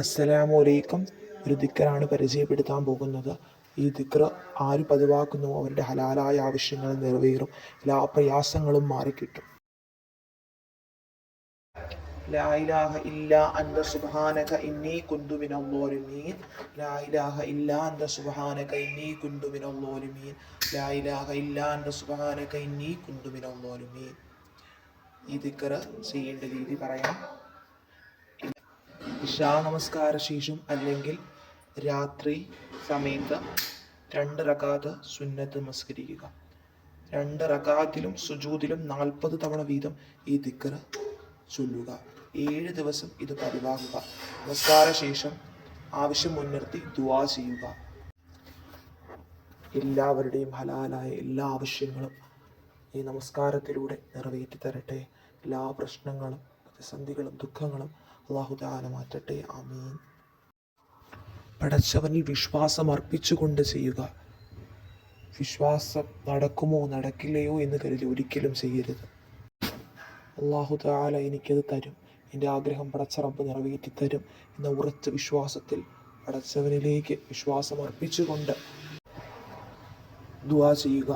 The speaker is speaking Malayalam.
അസ്സലാമു അലൈക്കും. ഒരു ദിക്കറാണ് പരിചയപ്പെടുത്താൻ പോകുന്നത്. ഈ ദിക്കർ ആര് പതിവാക്കുന്നു അവരുടെ ഹലാലായ ആവശ്യങ്ങൾ നിറവേറും എല്ലാ പ്രയാസങ്ങളും മാറിക്കിട്ടും. ലാ ഇലാഹ ഇല്ലാ അന്ത സുബ്ഹാനക ഇന്നി കുന്തു മിനൽ ളാലിമീൻ ലാ ഇലാഹ ഇല്ലാ അന്ത സുബ്ഹാനക ഇന്നി കുന്തു മിനൽ ളാലിമീൻ ലാ ഇലാഹ ഇല്ലാ അന്ത സുബ്ഹാനക ഇന്നി കുന്തു മിനൽ ളാലിമീൻ ഈ ദിക്കറ് ചെയ്യേണ്ട രീതി പറയാം. ഇഷാ നമസ്കാര ശേഷം അല്ലെങ്കിൽ രാത്രി സമയത്ത് രണ്ട് റകാത്ത് സുന്നത്ത് നമസ്കരിക്കുക. രണ്ട് റകാത്തിലും സുജൂതിലും നാൽപ്പത് തവണ വീതം ഈ ദിക്കർ ചൊല്ലുക. ഏഴ് ദിവസം ഇത് പതിവാക്കുക. നമസ്കാര ശേഷം ആവശ്യം മുൻനിർത്തി ദുവാ ചെയ്യുക. എല്ലാവരുടെയും ഹലാലായ എല്ലാ ആവശ്യങ്ങളും ഈ നമസ്കാരത്തിലൂടെ നിറവേറ്റി തരട്ടെ എല്ലാ പ്രശ്നങ്ങളും പ്രതിസന്ധികളും ദുഃഖങ്ങളും അള്ളാഹു താല മാറ്റട്ടെ. അമീൻ പടച്ചവനിൽ വിശ്വാസം അർപ്പിച്ചുകൊണ്ട് ചെയ്യുക. വിശ്വാസം നടക്കുമോ നടക്കില്ലയോ എന്ന് കരുതി ഒരിക്കലും ചെയ്യരുത്. അള്ളാഹു താല എനിക്കത് തരും. എന്റെ ആഗ്രഹം പടച്ചറപ്പ് നിറവേറ്റി തരും എന്ന ഉറച്ച വിശ്വാസത്തിൽ പടച്ചവനിലേക്ക് വിശ്വാസം അർപ്പിച്ചുകൊണ്ട് ദുവാ ചെയ്യുക.